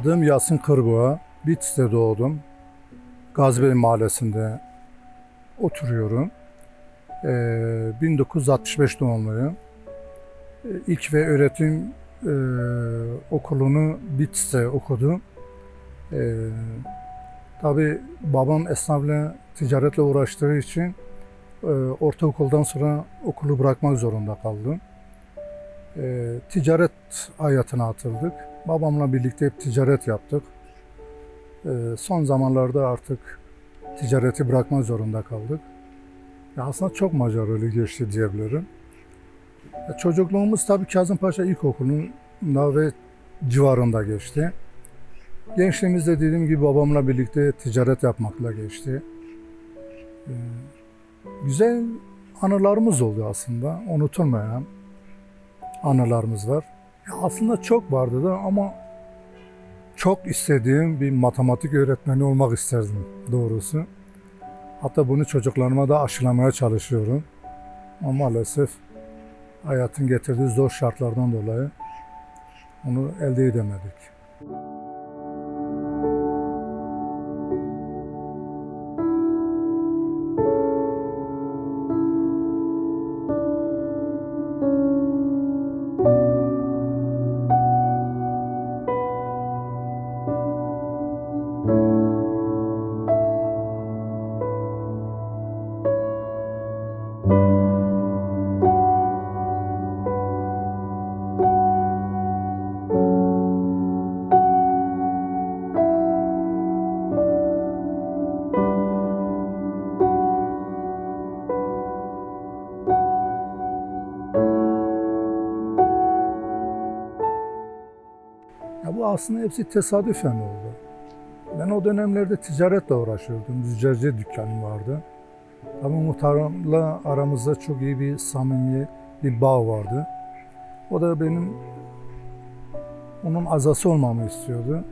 Adım Yasin Kırboğa. Bitlis'te doğdum. Gazbeli Mahallesi'nde oturuyorum. Ee, 1965 doğumluyum. Ee, İlk ve öğretim e, okulunu Bitlis'te okudum. Ee, tabii babam esnafla, ticaretle uğraştığı için e, ortaokuldan sonra okulu bırakmak zorunda kaldım. Ee, ticaret hayatına atıldık. Babamla birlikte hep ticaret yaptık. Ee, son zamanlarda artık ticareti bırakmak zorunda kaldık. Aslında çok maceralı geçti diyebilirim. Çocukluğumuz tabii Kazımpaşa İlkokulu'nda ve civarında geçti. Gençliğimizde dediğim gibi babamla birlikte ticaret yapmakla geçti. Ee, güzel anılarımız oldu aslında, unutulmayan anılarımız var. Aslında çok vardı da ama çok istediğim bir matematik öğretmeni olmak isterdim doğrusu. Hatta bunu çocuklarıma da aşılamaya çalışıyorum. Ama maalesef hayatın getirdiği zor şartlardan dolayı onu elde edemedik. Aslında hepsi tesadüfen oldu. Ben o dönemlerde ticaretle uğraşıyordum. Züccaciye dükkanım vardı. Ama muhtarımla aramızda çok iyi bir samimi bir bağ vardı. O da benim onun azası olmamı istiyordu.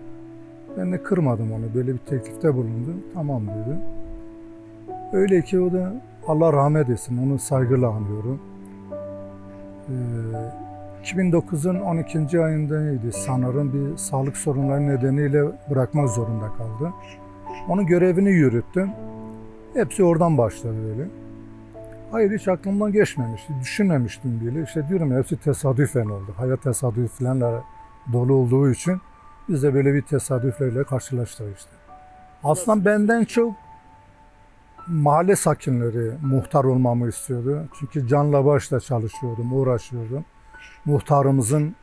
Ben de kırmadım onu. Böyle bir teklifte bulundu. Tamam dedi. Öyle ki o da Allah rahmet etsin. Onu saygıyla anıyorum. Ee, 2009'un 12. ayındaydı sanırım bir sağlık sorunları nedeniyle bırakmak zorunda kaldı. Onun görevini yürüttüm. Hepsi oradan başladı böyle. Hayır hiç aklımdan geçmemişti, düşünmemiştim bile. İşte diyorum ya hepsi tesadüfen oldu. Hayat tesadüflerle dolu olduğu için biz de böyle bir tesadüflerle karşılaştık işte. Aslında benden çok mahalle sakinleri muhtar olmamı istiyordu. Çünkü canla başla çalışıyordum, uğraşıyordum. Muhtarımızın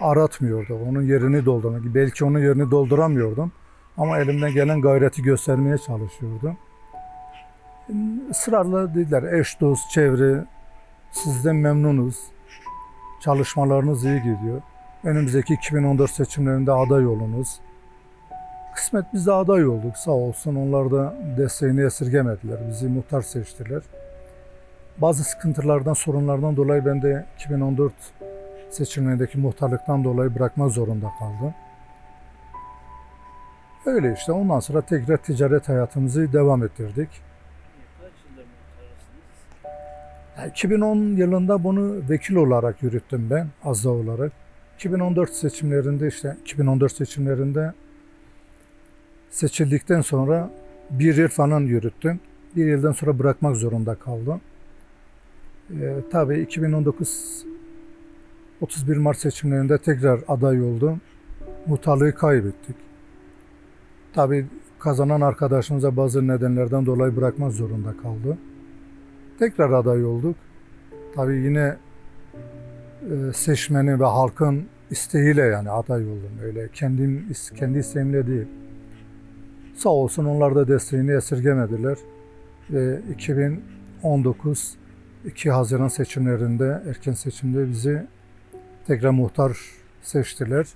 aratmıyordu. Onun yerini doldurmak. Belki onun yerini dolduramıyordum. Ama elimden gelen gayreti göstermeye çalışıyordum. Israrla dediler eş dost çevre sizden memnunuz. Çalışmalarınız iyi gidiyor. Önümüzdeki 2014 seçimlerinde aday olunuz. Kısmet biz de aday olduk sağ olsun. Onlar da desteğini esirgemediler. Bizi muhtar seçtiler. Bazı sıkıntılardan, sorunlardan dolayı ben de 2014 seçimlerindeki muhtarlıktan dolayı bırakmak zorunda kaldım. Öyle işte ondan sonra tekrar ticaret hayatımızı devam ettirdik. Yani 2010 yılında bunu vekil olarak yürüttüm ben azda olarak. 2014 seçimlerinde işte 2014 seçimlerinde seçildikten sonra bir yıl falan yürüttüm. Bir yıldan sonra bırakmak zorunda kaldım. Ee, tabii 2019 31 Mart seçimlerinde tekrar aday oldum. Muhtarlığı kaybettik. Tabii kazanan arkadaşımıza bazı nedenlerden dolayı bırakmak zorunda kaldı. Tekrar aday olduk. Tabii yine e, seçmenin ve halkın isteğiyle yani aday oldum. Öyle kendim kendi isteğimle değil. Sağ olsun onlar da desteğini esirgemediler. Ve 2019 2 Haziran seçimlerinde erken seçimde bizi tekrar muhtar seçtiler.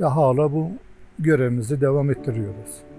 Ve hala bu görevimizi devam ettiriyoruz.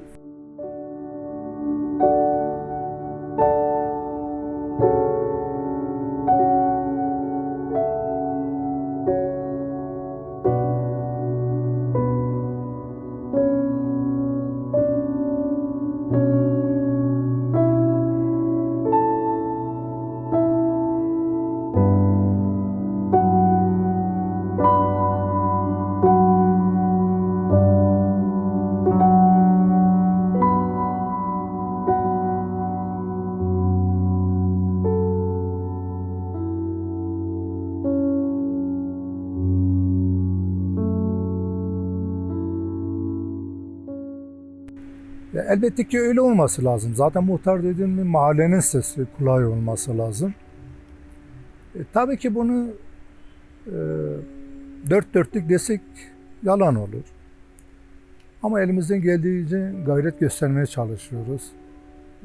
Elbette ki öyle olması lazım. Zaten muhtar dediğin mi mahallenin sesi kulağı olması lazım. E, tabii ki bunu e, dört dörtlük desek yalan olur. Ama elimizden geldiğince gayret göstermeye çalışıyoruz.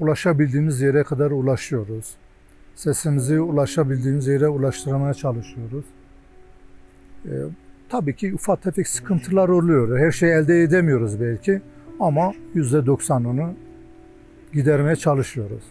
Ulaşabildiğimiz yere kadar ulaşıyoruz. Sesimizi ulaşabildiğimiz yere ulaştırmaya çalışıyoruz. E, tabii ki ufak tefek sıkıntılar oluyor. Her şeyi elde edemiyoruz belki ama %90'ını gidermeye çalışıyoruz.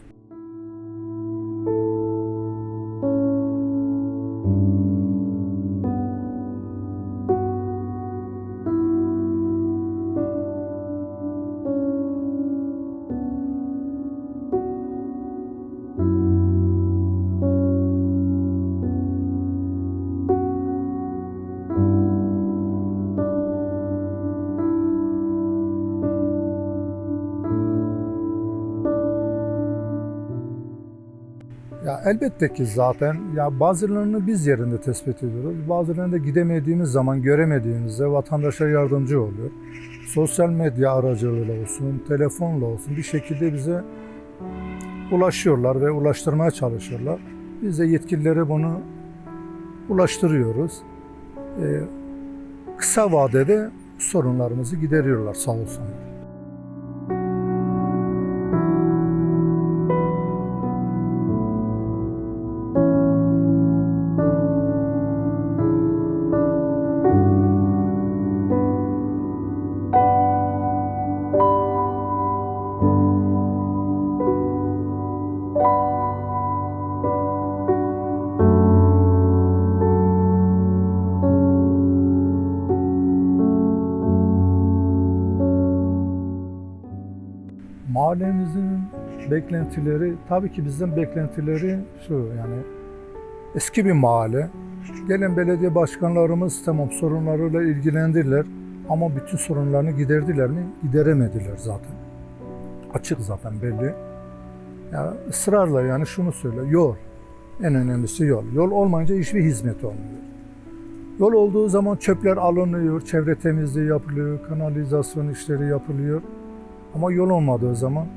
Elbette ki zaten ya bazılarını biz yerinde tespit ediyoruz. Bazılarını da gidemediğimiz zaman göremediğimizde vatandaşa yardımcı oluyor. Sosyal medya aracılığıyla olsun, telefonla olsun bir şekilde bize ulaşıyorlar ve ulaştırmaya çalışıyorlar. Biz de yetkililere bunu ulaştırıyoruz. Ee, kısa vadede sorunlarımızı gideriyorlar sağ olsunlar. Beklentileri tabii ki bizden beklentileri şu yani eski bir mahalle. Gelen belediye başkanlarımız tamam sorunlarıyla ilgilendiler ama bütün sorunlarını giderdiler mi? Gideremediler zaten. Açık zaten belli. Ya ısrarla yani şunu söyle yol. En önemlisi yol. Yol olmayınca hiçbir hizmet olmuyor. Yol olduğu zaman çöpler alınıyor, çevre temizliği yapılıyor, kanalizasyon işleri yapılıyor. Ama yol olmadığı zaman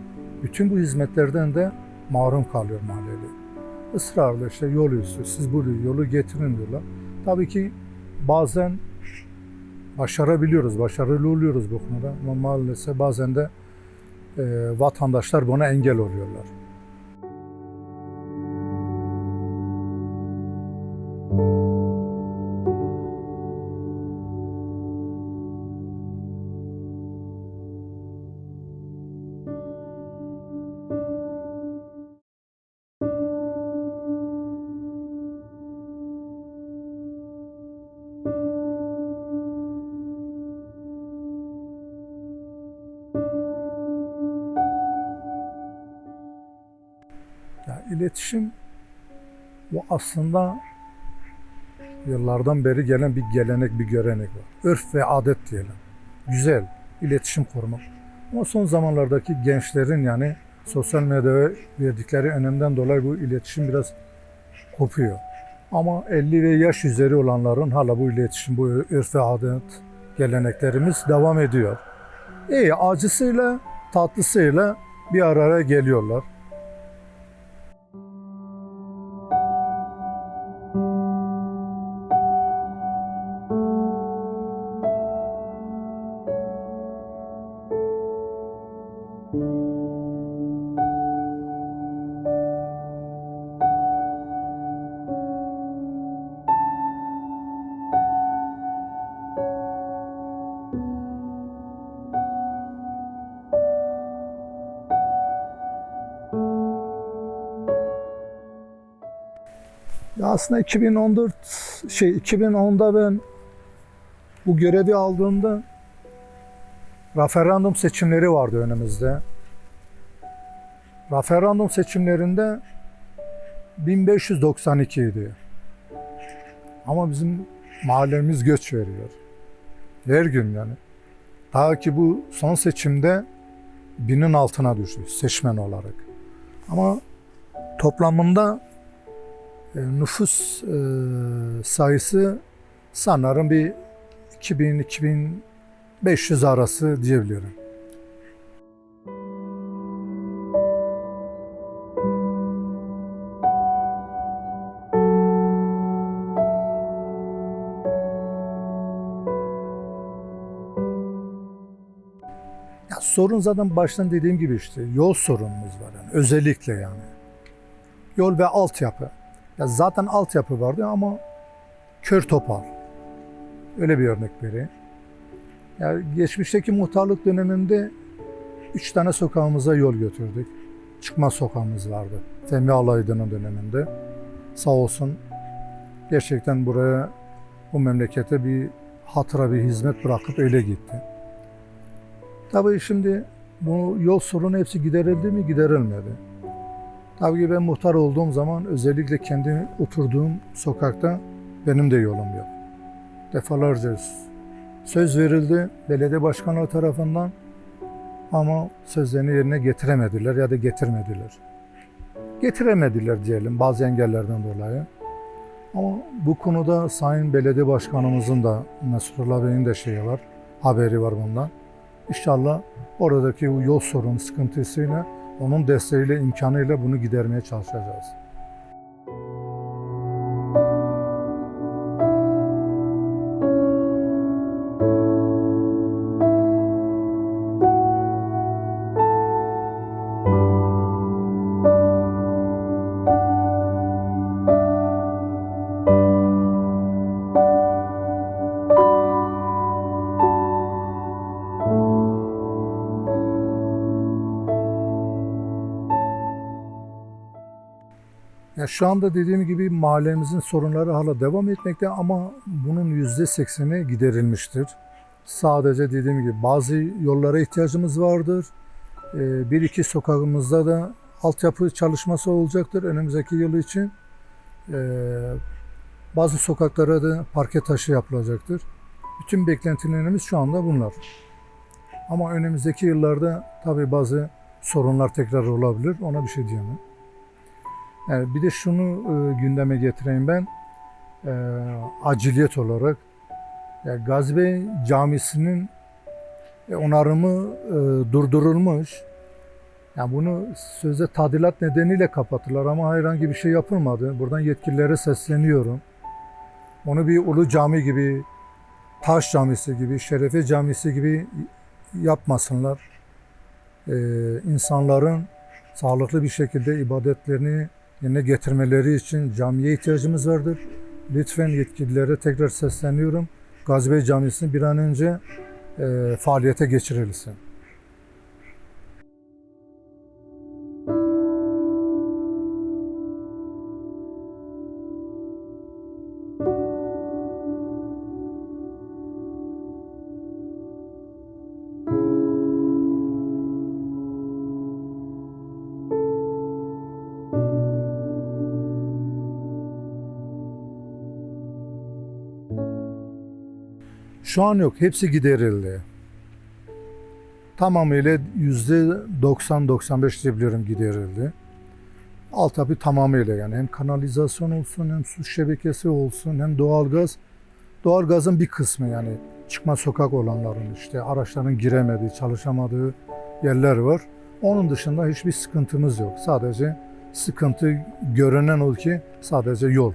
bütün bu hizmetlerden de mahrum kalıyor mahalleli. Israrla işte yol istiyor, siz bu yolu getirin diyorlar. Tabii ki bazen başarabiliyoruz, başarılı oluyoruz bu konuda. Ama maalesef bazen de e, vatandaşlar buna engel oluyorlar. İletişim bu aslında yıllardan beri gelen bir gelenek, bir görenek var. Örf ve adet diyelim. Güzel, iletişim kurmak. Ama son zamanlardaki gençlerin yani sosyal medyaya verdikleri önemden dolayı bu iletişim biraz kopuyor. Ama 50 ve yaş üzeri olanların hala bu iletişim, bu örf ve adet geleneklerimiz devam ediyor. İyi, acısıyla, tatlısıyla bir araya geliyorlar. Aslında 2014 şey 2010'da ben bu görevi aldığımda referandum seçimleri vardı önümüzde. Referandum seçimlerinde 1592 idi. Ama bizim mahallemiz göç veriyor. Her gün yani. Ta ki bu son seçimde binin altına düştü seçmen olarak. Ama toplamında e, nüfus e, sayısı sanırım bir 2000-2500 arası diyebiliyorum. Ya sorun zaten baştan dediğim gibi işte yol sorunumuz var yani özellikle yani. Yol ve altyapı. Ya zaten altyapı vardı ama kör topal. Öyle bir örnek vereyim. Yani geçmişteki muhtarlık döneminde üç tane sokağımıza yol götürdük. Çıkma sokağımız vardı. Fehmi Alaydın'ın döneminde. Sağ olsun gerçekten buraya bu memlekete bir hatıra bir hizmet bırakıp öyle gitti. Tabii şimdi bu yol sorunu hepsi giderildi mi giderilmedi. Tabii ki ben muhtar olduğum zaman özellikle kendi oturduğum sokakta benim de yolum yok. Defalarca söz verildi belediye başkanlığı tarafından ama sözlerini yerine getiremediler ya da getirmediler. Getiremediler diyelim bazı engellerden dolayı. Ama bu konuda Sayın Belediye Başkanımızın da Nasrullah Bey'in de şeyi var, haberi var bundan. İnşallah oradaki yol sorunu sıkıntısıyla onun desteğiyle, imkanıyla bunu gidermeye çalışacağız. Ya şu anda dediğim gibi mahallemizin sorunları hala devam etmekte ama bunun yüzde sekseni giderilmiştir. Sadece dediğim gibi bazı yollara ihtiyacımız vardır. Ee, Bir iki sokağımızda da altyapı çalışması olacaktır önümüzdeki yıl için. Ee, Bazı sokaklara da parke taşı yapılacaktır. Bütün beklentilerimiz şu anda bunlar. Ama önümüzdeki yıllarda tabii bazı sorunlar tekrar olabilir. Ona bir şey diyemem. Yani bir de şunu e, gündeme getireyim ben. E, aciliyet olarak ya Gazbe Camisi'nin e, onarımı e, durdurulmuş. Yani bunu sözde tadilat nedeniyle kapattılar ama herhangi bir şey yapılmadı. Buradan yetkililere sesleniyorum. Onu bir ulu cami gibi, taş camisi gibi, şerefe camisi gibi yapmasınlar. E, insanların sağlıklı bir şekilde ibadetlerini yerine getirmeleri için camiye ihtiyacımız vardır. Lütfen yetkililere tekrar sesleniyorum. Gazibey Camisi'ni bir an önce e, faaliyete geçirilsin. Şu an yok. Hepsi giderildi. Tamamıyla yüzde 90-95 diyebiliyorum giderildi. Altyapı tamamıyla yani hem kanalizasyon olsun hem su şebekesi olsun hem doğalgaz. Doğalgazın bir kısmı yani çıkma sokak olanların işte araçların giremediği, çalışamadığı yerler var. Onun dışında hiçbir sıkıntımız yok. Sadece sıkıntı görünen o ki sadece yol.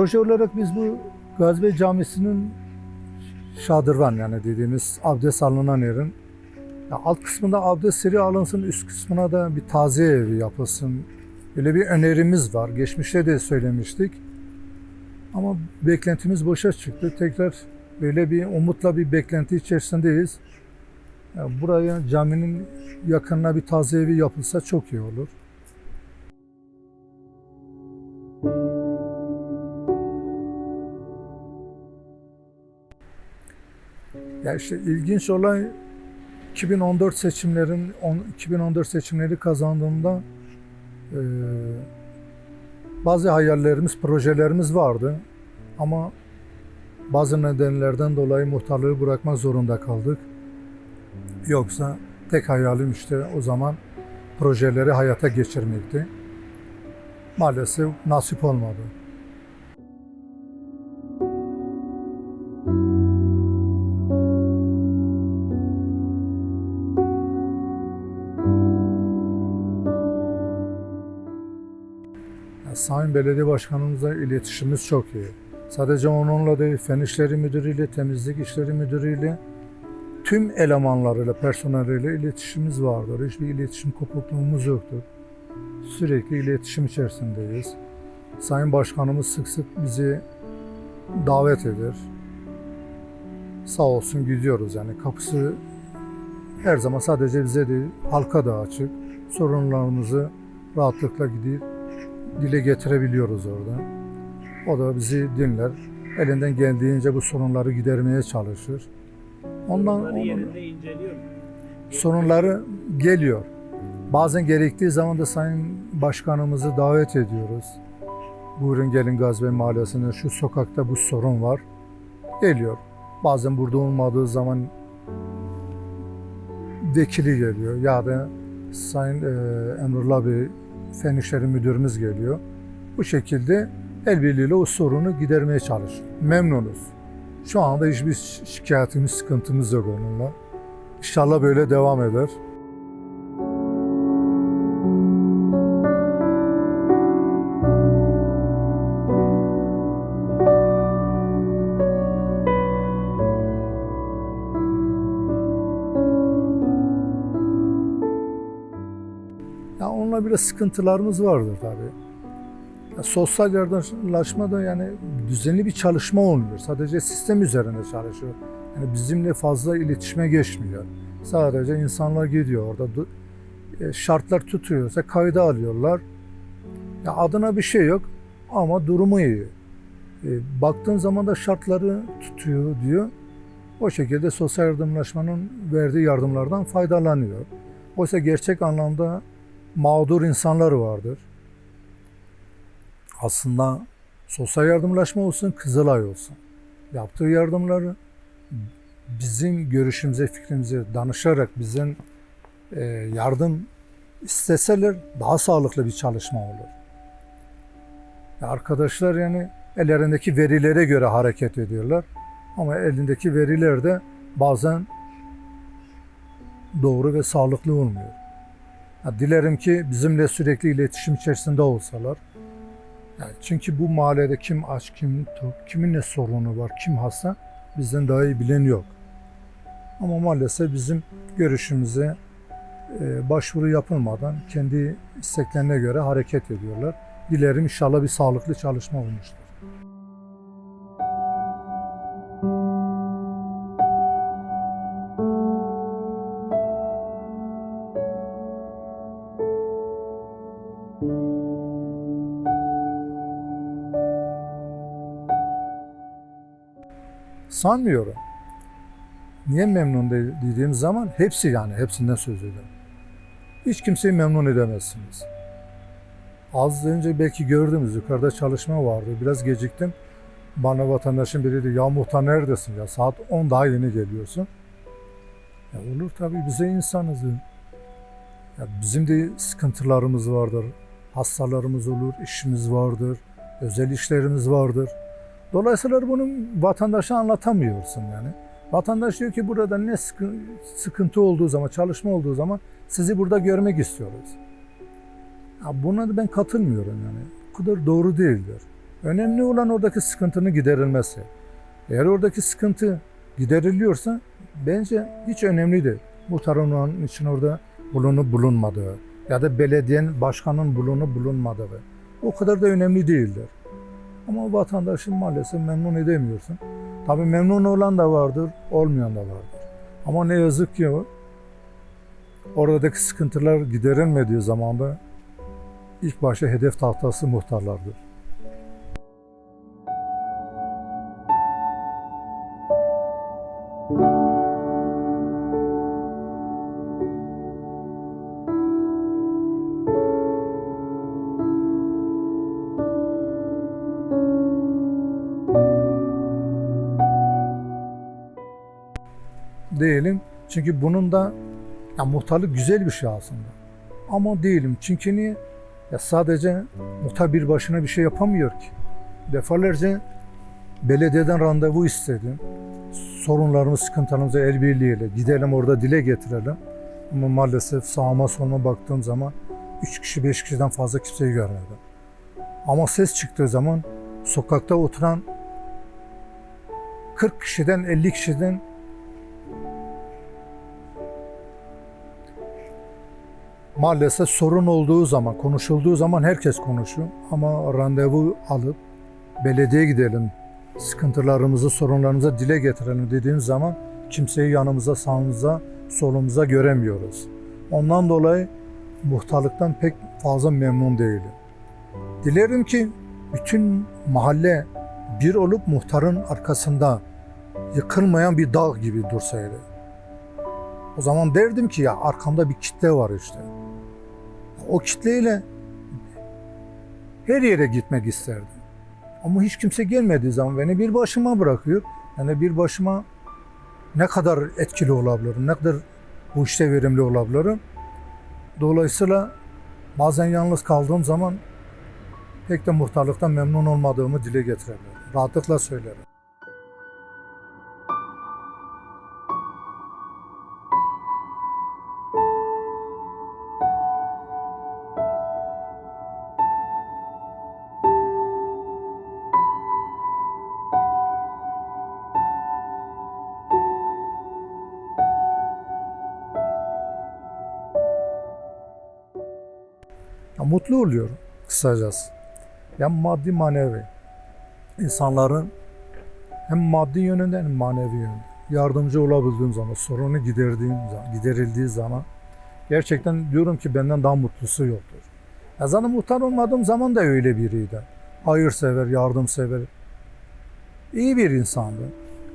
Proje olarak biz bu Gazbe Camisi'nin şadırvan yani dediğimiz abdest alınan yerin ya alt kısmında abdest seri alınsın, üst kısmına da bir taziye evi yapılsın. Böyle bir önerimiz var. Geçmişte de söylemiştik. Ama beklentimiz boşa çıktı. Tekrar böyle bir umutla bir beklenti içerisindeyiz. Ya buraya caminin yakınına bir taziye evi yapılsa çok iyi olur. Ya işte ilginç olay 2014 seçimlerin on- 2014 seçimleri kazandığımda e, bazı hayallerimiz, projelerimiz vardı ama bazı nedenlerden dolayı muhtarlığı bırakmak zorunda kaldık. Yoksa tek hayalim işte o zaman projeleri hayata geçirmekti. Maalesef nasip olmadı. Sayın Belediye Başkanımızla iletişimimiz çok iyi. Sadece onunla değil, Fen İşleri Müdürü'yle, Temizlik İşleri Müdürü'yle, tüm elemanlarıyla, personeliyle iletişimimiz vardır. Hiçbir iletişim kopukluğumuz yoktur. Sürekli iletişim içerisindeyiz. Sayın Başkanımız sık sık bizi davet eder. Sağ olsun gidiyoruz yani kapısı her zaman sadece bize değil halka da açık. Sorunlarımızı rahatlıkla gidip dile getirebiliyoruz orada. O da bizi dinler. Elinden geldiğince bu sorunları gidermeye çalışır. Ondan onun sorunları geliyor. Bazen gerektiği zaman da Sayın Başkanımızı davet ediyoruz. Buyurun gelin Gazve Mahallesi'ne şu sokakta bu sorun var. Geliyor. Bazen burada olmadığı zaman vekili geliyor ya da Sayın e, Emrullah Bey Fen İşleri Müdürümüz geliyor. Bu şekilde el birliğiyle o sorunu gidermeye çalışıyor. Memnunuz. Şu anda hiçbir şi- şikayetimiz, sıkıntımız yok onunla. İnşallah böyle devam eder. Biraz sıkıntılarımız vardır tabii. Ya sosyal yardımlaşma da yani düzenli bir çalışma olmuyor. Sadece sistem üzerinde çalışıyor. Yani bizimle fazla iletişime geçmiyor. Sadece insanlar gidiyor orada e, şartlar tutuyorsa kayda alıyorlar. Ya adına bir şey yok ama durumu iyi. E, baktığın zaman da şartları tutuyor diyor. O şekilde sosyal yardımlaşmanın verdiği yardımlardan faydalanıyor. Oysa gerçek anlamda mağdur insanlar vardır. Aslında sosyal yardımlaşma olsun, Kızılay olsun. Yaptığı yardımları bizim görüşümüze, fikrimize danışarak bizden e, yardım isteseler daha sağlıklı bir çalışma olur. Arkadaşlar yani ellerindeki verilere göre hareket ediyorlar. Ama elindeki veriler de bazen doğru ve sağlıklı olmuyor. Dilerim ki bizimle sürekli iletişim içerisinde olsalar. Yani çünkü bu mahallede kim aç, kim tok, kimin ne sorunu var, kim hasta bizden daha iyi bilen yok. Ama maalesef bizim görüşümüze e, başvuru yapılmadan kendi isteklerine göre hareket ediyorlar. Dilerim inşallah bir sağlıklı çalışma olmuştur. Sanmıyorum. Niye memnun değil dediğim zaman hepsi yani hepsinden söz ederim. Hiç kimseyi memnun edemezsiniz. Az önce belki gördünüz yukarıda çalışma vardı. Biraz geciktim. Bana vatandaşın biri dedi ya muhtar neredesin ya saat 10 daha yeni geliyorsun. Ya olur tabii bize insanız. Ya bizim de sıkıntılarımız vardır. Hastalarımız olur, işimiz vardır, özel işlerimiz vardır. Dolayısıyla bunu vatandaşa anlatamıyorsun yani. Vatandaş diyor ki burada ne sıkı- sıkıntı olduğu zaman, çalışma olduğu zaman sizi burada görmek istiyoruz. Ya buna da ben katılmıyorum yani. Bu kadar doğru değildir. Önemli olan oradaki sıkıntının giderilmesi. Eğer oradaki sıkıntı gideriliyorsa bence hiç önemli değil. Bu tarımın için orada bulunup bulunmadığı ya da belediyenin başkanın bulunup bulunmadığı. O kadar da önemli değildir. Ama vatandaşı maalesef memnun edemiyorsun. Tabii memnun olan da vardır, olmayan da vardır. Ama ne yazık ki oradaki sıkıntılar giderilmediği zaman da ilk başta hedef tahtası muhtarlardır. Çünkü bunun da ya muhtarlık güzel bir şey aslında. Ama değilim. Çünkü niye? Ya sadece muhtar bir başına bir şey yapamıyor ki. Defalarca belediyeden randevu istedim. Sorunlarımız, sıkıntılarımızı el birliğiyle gidelim orada dile getirelim. Ama maalesef sağıma soluma baktığım zaman 3 kişi 5 kişiden fazla kimseyi görmedim. Ama ses çıktığı zaman sokakta oturan 40 kişiden 50 kişiden maalesef sorun olduğu zaman, konuşulduğu zaman herkes konuşuyor. Ama randevu alıp belediyeye gidelim, sıkıntılarımızı, sorunlarımızı dile getirelim dediğimiz zaman kimseyi yanımıza, sağımıza, solumuza göremiyoruz. Ondan dolayı muhtarlıktan pek fazla memnun değilim. Dilerim ki bütün mahalle bir olup muhtarın arkasında yıkılmayan bir dağ gibi dursaydı. O zaman derdim ki ya arkamda bir kitle var işte. O kitleyle her yere gitmek isterdim. Ama hiç kimse gelmediği zaman beni bir başıma bırakıyor. Yani bir başıma ne kadar etkili olabilirim, ne kadar bu işte verimli olabilirim. Dolayısıyla bazen yalnız kaldığım zaman pek de muhtarlıktan memnun olmadığımı dile getirebilirim. Rahatlıkla söylerim. Mutlu oluyorum kısacası. Hem maddi manevi. İnsanların hem maddi yönünden hem manevi yönünden yardımcı olabildiğim zaman, sorunu giderdiğim zaman, giderildiği zaman gerçekten diyorum ki benden daha mutlusu yoktur. Ya zaten muhtar olmadığım zaman da öyle biriydi. Hayırsever, yardımsever. iyi bir insandı.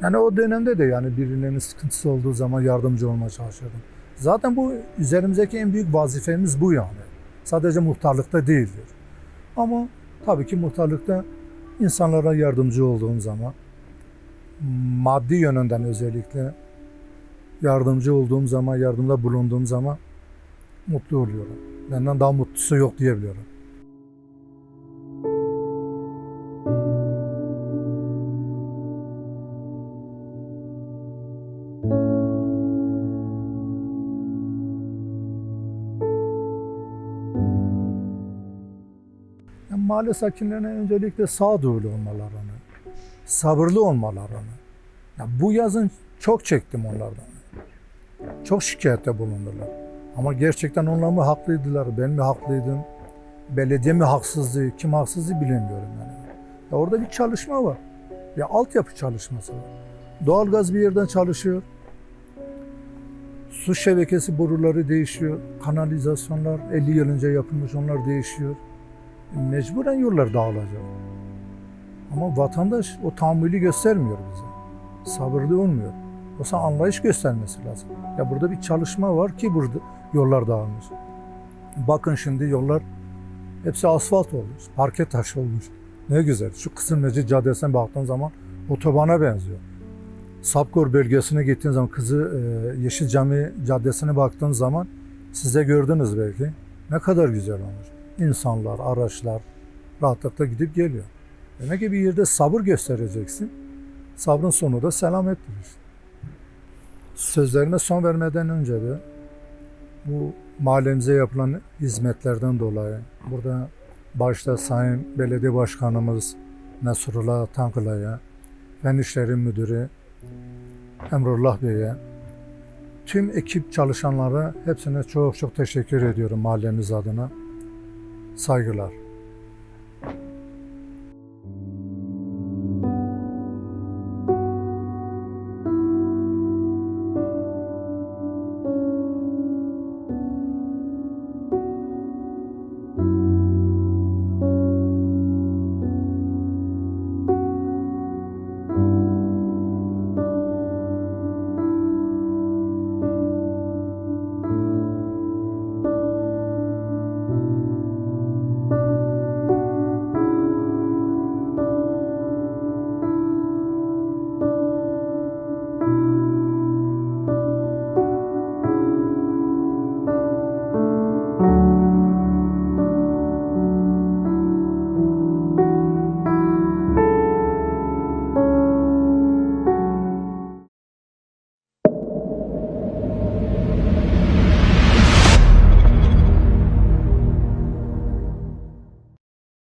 Yani o dönemde de yani birilerinin sıkıntısı olduğu zaman yardımcı olmaya çalışıyordum. Zaten bu üzerimizdeki en büyük vazifemiz bu yani. Sadece muhtarlıkta değildir. Ama tabii ki muhtarlıkta insanlara yardımcı olduğum zaman maddi yönünden özellikle yardımcı olduğum zaman, yardımda bulunduğum zaman mutlu oluyorum. Benden daha mutlusu yok diyebiliyorum. Mahalle sakinlerine öncelikle sağduyulu olmalarını, sabırlı olmalarını. Ya bu yazın çok çektim onlardan. Çok şikayette bulundular. Ama gerçekten onlar mı haklıydılar, ben mi haklıydım? Belediye mi haksızdı, kim haksızdı bilemiyorum yani. Ya orada bir çalışma var. Bir altyapı çalışması var. Doğalgaz bir yerden çalışıyor. Su şebekesi boruları değişiyor. Kanalizasyonlar 50 yıl önce yapılmış onlar değişiyor. Mecburen yollar dağılacak. Ama vatandaş o tahammülü göstermiyor bize. Sabırlı olmuyor. Oysa anlayış göstermesi lazım. Ya burada bir çalışma var ki burada yollar dağılmış. Bakın şimdi yollar hepsi asfalt olmuş. Parke taş olmuş. Ne güzel. Şu Kızılmecid Caddesi'ne baktığın zaman otobana benziyor. Sapkor bölgesine gittiğin zaman Kızı e, Yeşil Cami Caddesi'ne baktığın zaman siz de gördünüz belki. Ne kadar güzel olmuş. İnsanlar, araçlar rahatlıkla gidip geliyor. Demek ki bir yerde sabır göstereceksin. Sabrın sonu da selamettir. Sözlerime son vermeden önce de bu mahallemize yapılan hizmetlerden dolayı burada başta Sayın Belediye Başkanımız Nasrullah Tankıla'ya, Fen İşleri Müdürü Emrullah Bey'e, tüm ekip çalışanlara hepsine çok çok teşekkür ediyorum mahallemiz adına. Saygılar.